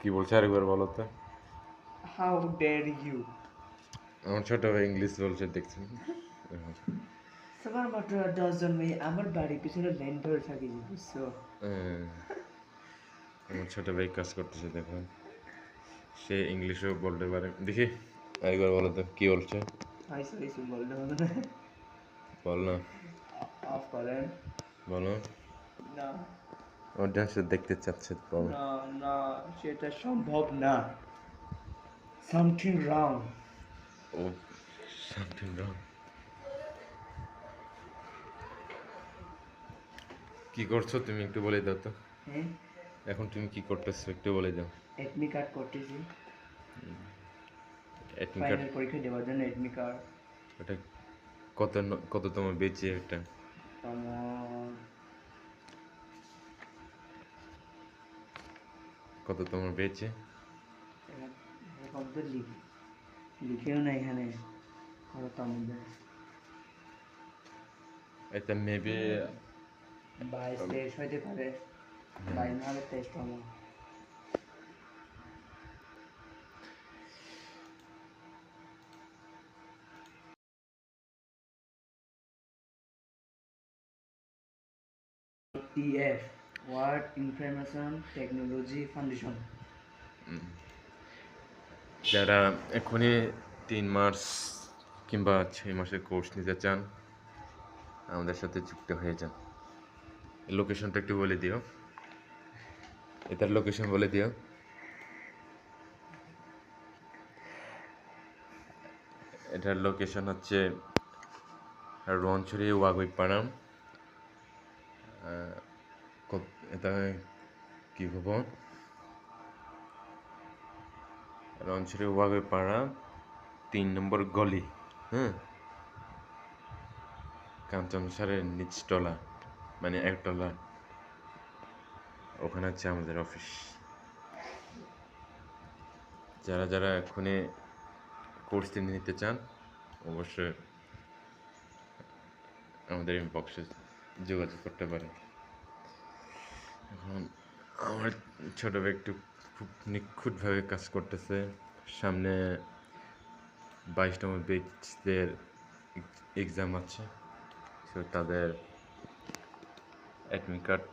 কি- বলছে আরেকবার বলো তো। হাউ ডেয়ার ইউ আমার ছোট ভাই ইংলিশ বলছে দেখছেন? সবার মাত্র দশজন মেয়ে আমার বাড়ির পিছনে লাইন ধরে থাকি বুঝছ। আমার ছোট ভাই কাজ করতেছে দেখুন সে ইংলিশও বলতে পারে। দেখি আরেকবার বলো তো কি বলছে? আইসো আইসো বলতে হবে না। বল। না অফ করেন। বলো। না। অডিয়েন্স দেখতে চাচ্ছে তো না না সেটা সম্ভব না। সামথিং রং ও সামথিং রং কি করছ তুমি একটু বলে দাও তো। এখন তুমি কি করতেছো একটু বলে দাও। এডমি কার্ড করতেছি। অ্যাডমিট কার্ড পরীক্ষা দেওয়ার জন্য এডমি কার্ড ওটা কত কততম বেচে এটা তোমার কততম বেচে এরকম তো লিখে লিখেও না এখানে। কত আমাদের এটা মেবি বাইশ তেইশ হইতে পারে। বাইশ না হলে তেইশ ওয়ার্ড ইনফরমেশন টেকনোলজি ফাউন্ডেশন যারা এখনই তিন মাস কিংবা ছয় মাসের কোর্স নিতে চান, আমাদের সাথে যুক্ত হয়ে যান। লোকেশনটা একটু বলে দিও। এটার লোকেশন বলে দিও। এটার লোকেশন হচ্ছে রঞ্চুরি ওয়াগুইপাড়াম। এটা কি ভবন রঞ্চুরি ওয়াগুইপাড়া তিন নম্বর গলি হ্যাঁ কাঞ্চনসারের নিচতলা মানে একতলা ওখানে হচ্ছে আমাদের অফিস। যারা যারা এখনই কোর্স নিতে চান, অবশ্যই আমাদের ইনবক্সে যোগাযোগ করতে পারেন। আমার ছোট ভাই একটু খুব নিখুঁতভাবে কাজ করতেছে। সামনে বাইশতম বেচদের এক্সাম আছে। সো তাদের অ্যাডমিট কার্ড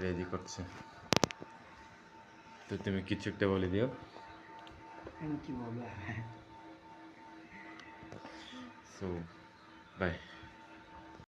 রেডি করছে। তো তুমি কিছু একটা বলে দিও। আমি কি বলব সো বাই